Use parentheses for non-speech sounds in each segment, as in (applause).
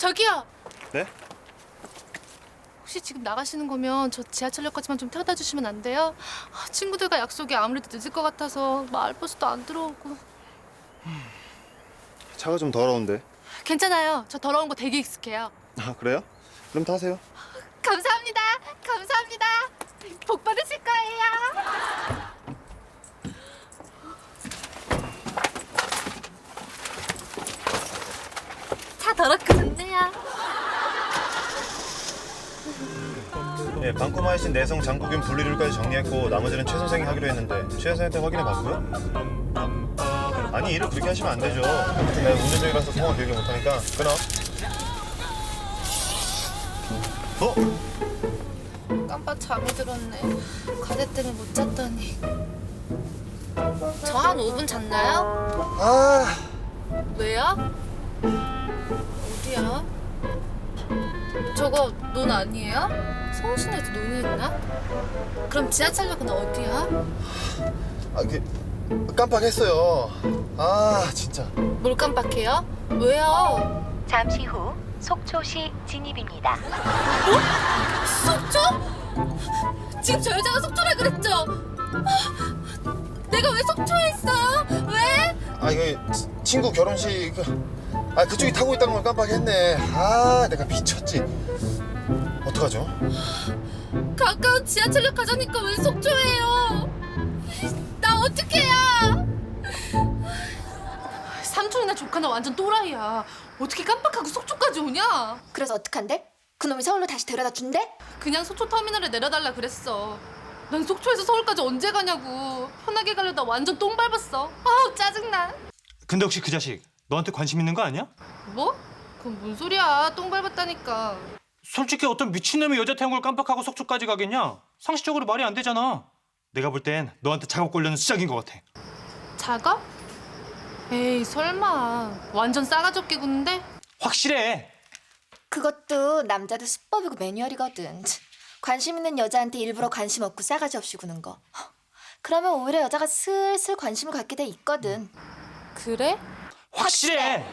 저기요. 네? 혹시 지금 나가시는 거면 저 지하철역까지만 좀 태워다 주시면 안 돼요? 아, 친구들과 약속이 아무래도 늦을 것 같아서 마을버스도 안 들어오고. 차가 좀 더러운데. 괜찮아요. 저 더러운 거 되게 익숙해요. 아 그래요? 그럼 타세요. 감사합니다. 감사합니다. 복 받으실 거예요. 차 더럽고 좋네요. 예, 방코마 이신 내성 장국인 분리율까지 정리했고 나머지는 최 선생이 하기로 했는데 최 선생한테 확인해 봤고요. 아니 일을 그렇게 하시면 안 되죠. 아무튼 내가 운전 중이라서 통화 길게 못하니까 끊어. 어? 깜빡 잠이 들었네. 과제 때문에 못 잤더니. 저 한 5분 잤나요? 아 왜요? 어디야? 저거 논 아니에요? 서울시내에서 논이 있나? 그럼 지하철역은 어디야? 아, 그 깜빡했어요. 아 진짜. 뭘 깜빡해요? 왜요? 잠시 후 속초시 진입입니다. 속초? 지금 저 여자가 속초라 그랬죠? 아, 내가 왜 속초에 있어요? 왜? 아 이거 치- 친구 결혼식 그- 아 그쪽이 타고 있다는 걸 깜빡했네. 아 내가 미쳤지. 어떡하죠? 가까운 지하철역 가자니까 왜 속초예요? 나 어떡해요? 삼촌이나 조카나 완전 또라이야. 어떻게 깜빡하고 속초까지 오냐? 그래서 어떡한데? 그놈이 서울로 다시 데려다 준대? 그냥 속초 터미널에 내려달라 그랬어. 난 속초에서 서울까지 언제 가냐고. 편하게 가려다 완전 똥 밟았어. 아우 짜증나. 근데 혹시 그 자식 너한테 관심 있는 거 아니야? 뭐? 그건 뭔 소리야. 똥 밟았다니까. 솔직히 어떤 미친놈이 여자 태운 걸 깜빡하고 속초까지 가겠냐? 상식적으로 말이 안 되잖아. 내가 볼 땐 너한테 작업 걸려는 시작인 것 같아. 작업? 에이 설마. 완전 싸가지 없게 구는데? 확실해. 그것도 남자들 수법이고 매뉴얼이거든. 관심 있는 여자한테 일부러 관심 없고 싸가지 없이 구는 거. 허, 그러면 오히려 여자가 슬슬 관심을 갖게 돼 있거든. 그래? 확실해.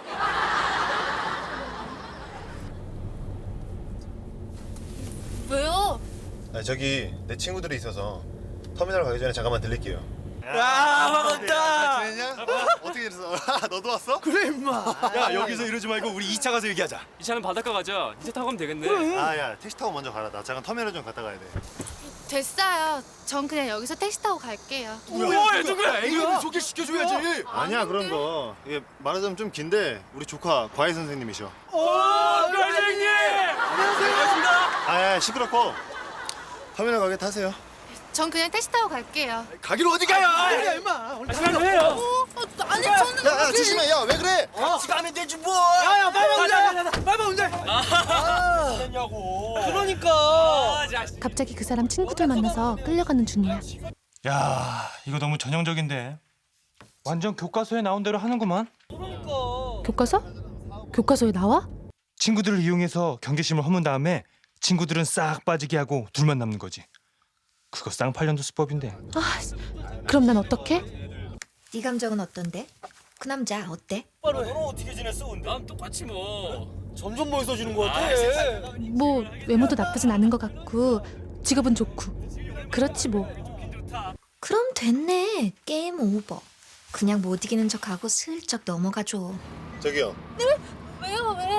왜요? 아 저기 내 친구들이 있어서 터미널 가기 전에 잠깐만 들릴게요. 아 반갑다. 지냈냐? 어떻게 됐어? (laughs) 너도 왔어? 그래 임마. 야 여기서 이러지 말고 우리 2차 가서 얘기하자. 이 차는 바닷가 가자. 이제 타고 가면 되겠네. 아야 택시 타고 먼저 가라. 나 잠깐 터미널 좀 갔다 가야 돼. 됐어요. 전 그냥 여기서 택시 타고 갈게요. 뭐야 누구야? 이거 소개시켜줘야지. 아니야 그런 거. 이게 말하자면 좀 긴데 우리 조카 과외 선생님이셔. 오 선생님. 안녕하세요. 아야 시끄럽고 터미널 가게 타세요. 전 그냥 택시 타고 갈게요. 가기로 어디 가요? 그래 임마. 오늘 시간 해요. 아니 저는 야 야 조심해. 야 왜 그래? 같이 가면 되지 뭐. 야야 빨리 운전. 빨리 운전. 아. 됐냐고. 그러니까. 갑자기 그 사람 친구들 만나서 끌려가는 중이야. 야 이거 너무 전형적인데. 완전 교과서에 나온 대로 하는구만. 교과서? 교과서에 나와? 친구들을 이용해서 경계심을 허문 다음에 친구들은 싹 빠지게 하고 둘만 남는 거지. 그거 쌍팔년도 수법인데. 아, 그럼 난 어떡해? 네 감정은 어떤데? 그 남자 어때? 너는 어떻게 지냈어 근데? 난 똑같이 뭐. 점점 멋있어지는 것 같아. 뭐 외모도 나쁘진 않은 것 같고 직업은 좋고 그렇지 뭐. 그럼 됐네. 게임 오버. 그냥 못 이기는 척하고 슬쩍 넘어가줘. 저기요. 왜요 왜?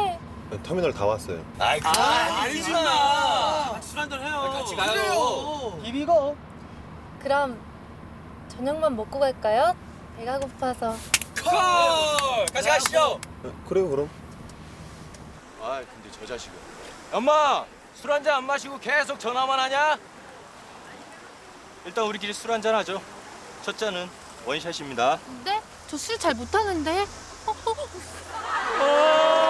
터미널 다 왔어요. 아이 그 아니지 마. 술 한잔 해요. 같이 가요. 비비고. 그럼 저녁만 먹고 갈까요? 배가 고파서. 콜. 같이 가시죠. 그래요 그럼. 아 근데 저 자식은. 엄마 술 한잔 안 마시고 계속 전화만 하냐? 일단 우리끼리 술 한잔 하죠. 첫 잔은 원샷입니다. 네? 저 술 잘 못하는데. (laughs) (laughs) 어, 어, 어.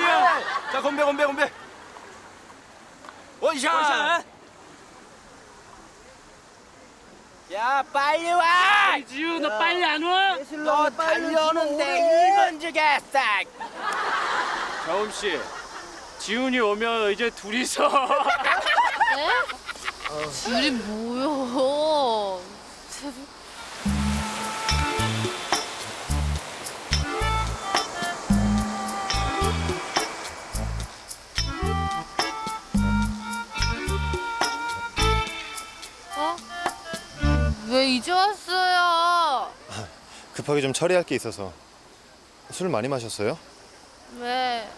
스타일이야. 자 건배 건배 건배. 원샷. 원샷. 야 빨리 와. 지우 너 빨리 안 와? 너 달려오는데 1번 주겠어. 자음 씨. 지훈이 오면 이제 둘이서. 둘이 뭐요? 이제 왔어요. 급하게 좀 처리할 게 있어서 술 많이 마셨어요? 왜?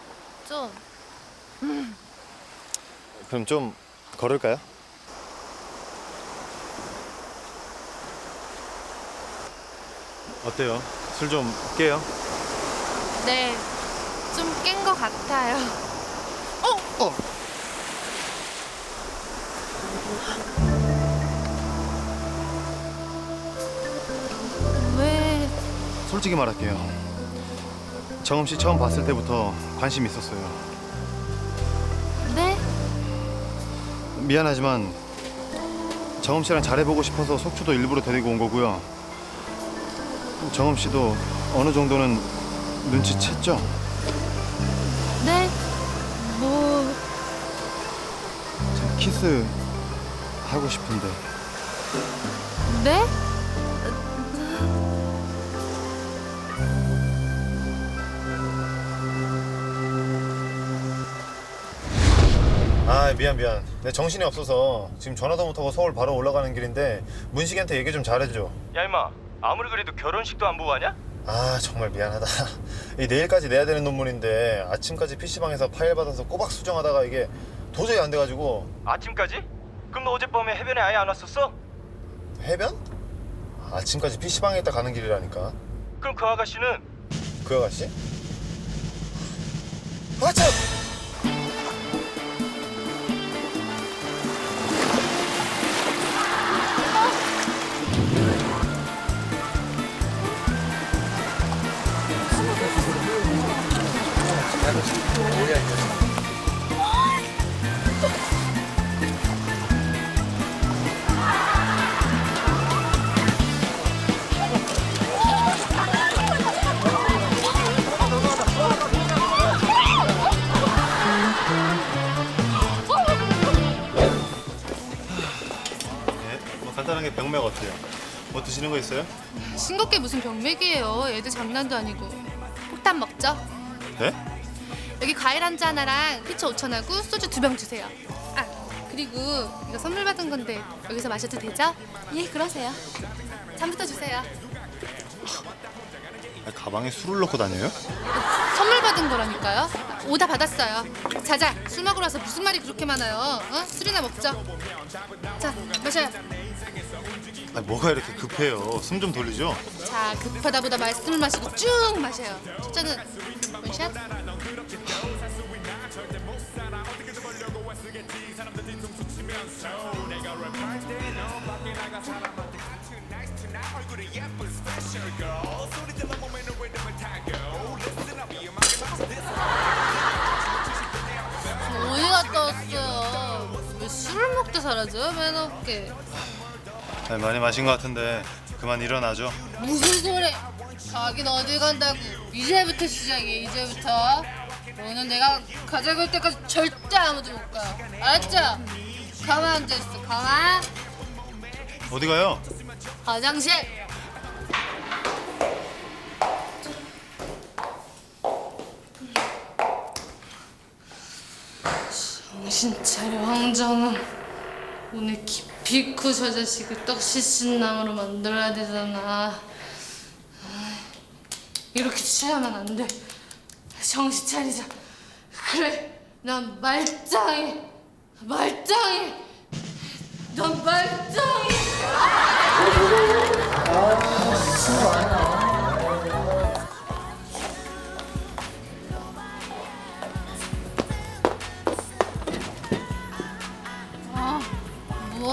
좀. 그럼 좀 걸을까요? 어때요? 술 좀 깨요? 네. 좀 깬 것 같아요. 어? 어. 솔직히 말할게요. 정음 씨 처음 봤을 때부터 관심 있었어요. 네? 미안하지만 정음 씨랑 잘해보고 싶어서 속초도 일부러 데리고 온 거고요. 정음 씨도 어느 정도는 눈치챘죠? 네? 뭐 저 키스 하고 싶은데 네? 아 미안 미안 내 정신이 없어서 지금 전화도 못하고 서울 바로 올라가는 길인데 문식이한테 얘기 좀 잘해줘 야 임마 아무리 그래도 결혼식도 안 보고 하냐? 아 정말 미안하다 (laughs) 이 내일까지 내야 되는 논문인데 아침까지 PC방에서 파일 받아서 꼬박 수정하다가 이게 도저히 안 돼가지고 아침까지? 그럼 너 어젯밤에 해변에 아예 안 왔었어? 해변? 아침까지 PC방에 있다 가는 길이라니까 그럼 그 아가씨는 그 아가씨? 아참! 간단하게 병맥 어때요? 뭐 드시는 거 있어요? 싱겁게 무슨 병맥이에요. 애들 장난도 아니고. 폭탄 먹죠? 네? 여기 과일 한잔 하나랑 피처 5천하고 소주 두 병 주세요. 아 그리고 이거 선물 받은 건데 여기서 마셔도 되죠? 예 그러세요. 잠부터 주세요. 아, 가방에 술을 넣고 다녀요? 선물 받은 거라니까요. 오다 받았어요. 자자 술 먹으러 와서 무슨 말이 그렇게 많아요? 어? 술이나 먹죠. 자 마셔요. 아, 뭐가 이렇게 급해요? 숨 좀 돌리죠? 자 급하다 보다 말씀을 마시고 쭉 마셔요. 첫째는 원샷. 갔다 왔어요? 왜 술을 먹다 사라져요? 맨 없게. 아, 많이 마신 것 같은데 그만 일어나죠. 무슨 소리? 가긴 어딜 간다고? 이제부터 시작이야 이제부터. 너는 내가 가자고 할 때까지 절대 아무도 못 가요. 알았죠? 가만 앉아있어 가만. 어디 가요? 화장실. 정신 차려 황정은. 오늘 기피코 저 자식을 떡시신남으로 만들어야 되잖아. 이렇게 취하면 안 돼. 정신 차리자. 그래, 난 말짱이, 말짱이, 난 말짱이.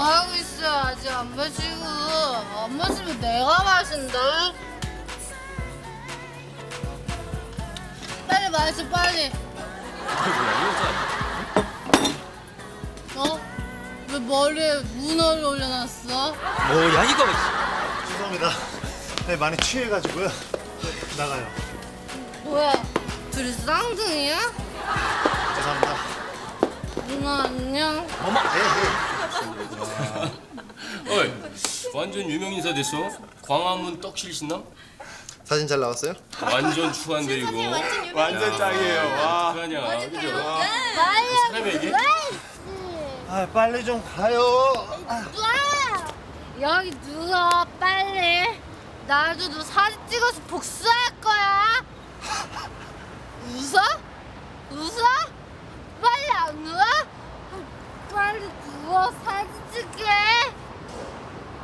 뭐 하고 있어? 아직 안 마시고. 안 마시면 내가 마신다. 빨리 마셔, 빨리. 어? 왜 머리에 문어를 올려놨어? 뭐야 이거 죄송합니다. 네, 많이 취해가지고요. 네, 나가요. 뭐야? 둘이 쌍둥이야? 죄송합니다. 누나 안녕. 어 이, 완전 유명 인사 됐어. 광화문 떡실 신남? 사진 잘 나왔어요? 완전 추한데 이거. 완전 짱이에요. 와. 어떡하냐, 그죠? 사람에게 아, 빨리 좀 가요. 아, 여기 누워 빨리 나도 너 사진 찍어서 복수할 거야 (laughs) 웃어? 웃어? 빨리 안 누워? 빨리 누워 사진 찍게.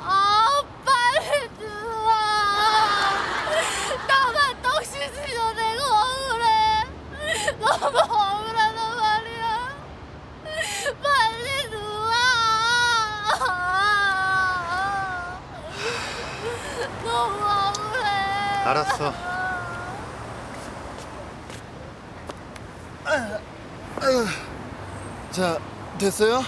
아 빨리 누워. 나만 똥 씻으려 내가 억울해. 너무 억울하단 말이야. 빨리 누워. 너무 억울해. 알았어. 자, 됐어요?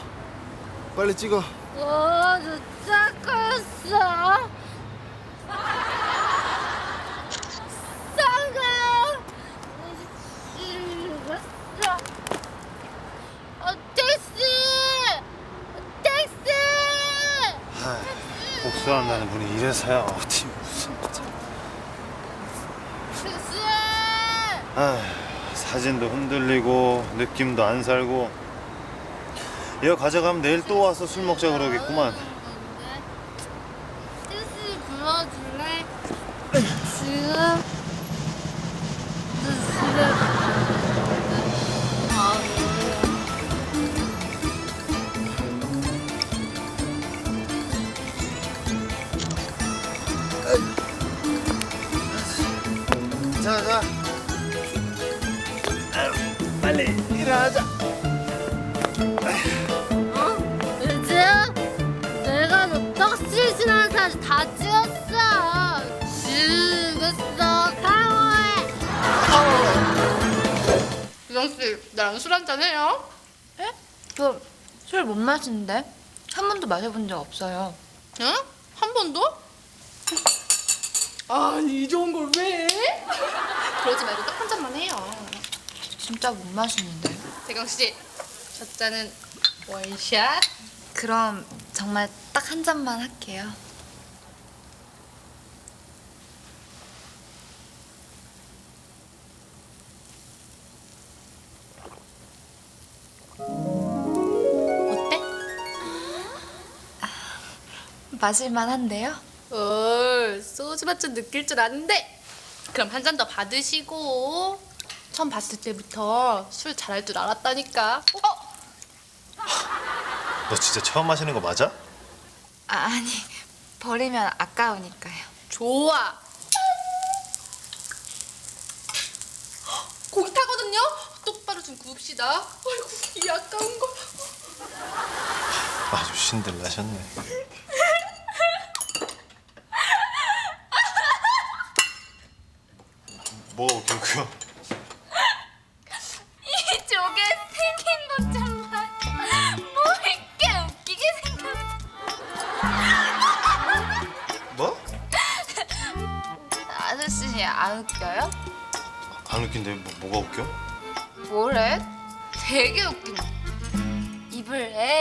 빨리 찍어. 와, 진짜 컸어. 어, 택시! 택시! 복수한다는 분이 이래서야 어디 무슨 택시! 아, 사진도 흔들리고 느낌도 안 살고 이거 가져가면 내일 또 와서 술 먹자 그러겠구만 유정 씨, 나랑 술 한잔 해요? 에? 저술 못 마시는데 한 번도 마셔본 적 없어요. 응? 한 번도? 아니 이 좋은 걸 왜? 그러지 말고 딱 한 잔만 해요. 진짜 못 마시는데. 대경 씨, 첫 잔은 원샷. 그럼 정말 딱 한 잔만 할게요. 마실만 한데요? 어, 소주 맛좀 느낄 줄 아는데. 그럼 한 잔 더 받으시고. 처음 봤을 때부터 술 잘할 줄 알았다니까. 어? 너 진짜 처음 마시는 거 맞아? 아, 아니 버리면 아까우니까요. 좋아. 고기 타거든요. 똑바로 좀 구웁시다. 아이고 이 아까운 거. 아주 신들 나셨네 뭐 결국요? (laughs) 이 조개 생긴 것 좀 봐. 뭐 이렇게 웃기게 생겼어. 뭐? (laughs) 아저씨 안 웃겨요? 안 웃긴데 뭐, 뭐가 웃겨? 뭐래? 되게 웃긴다. 입을 에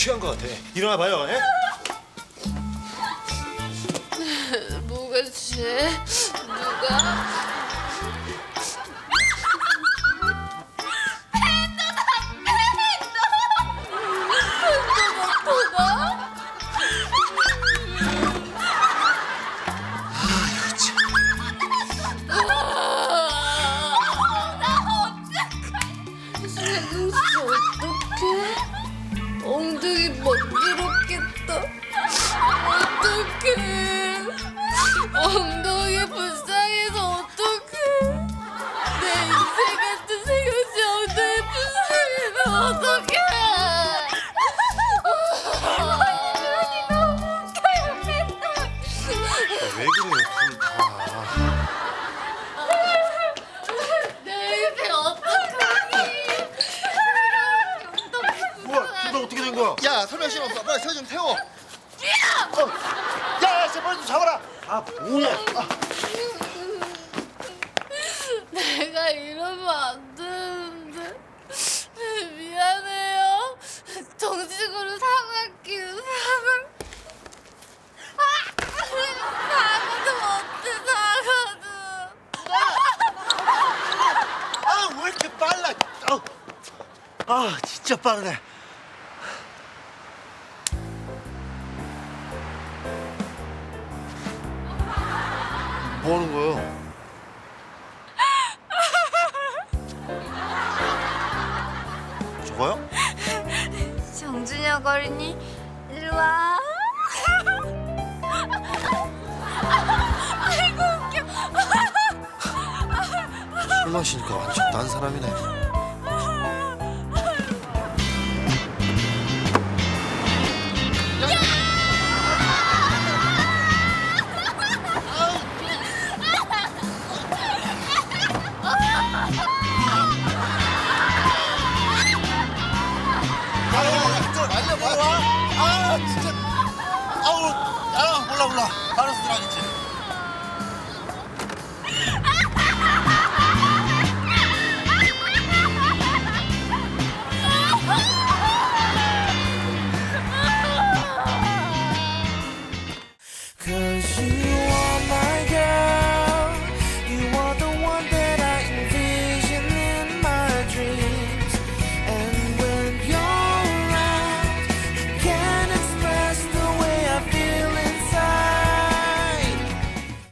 취한 거 같아 일어나 봐요 예? 진짜 빠르네. 뭐 하는 거예요? 저거요? 정준혁 어린이 일로 와. 술 마시니까 완전 딴 사람이네.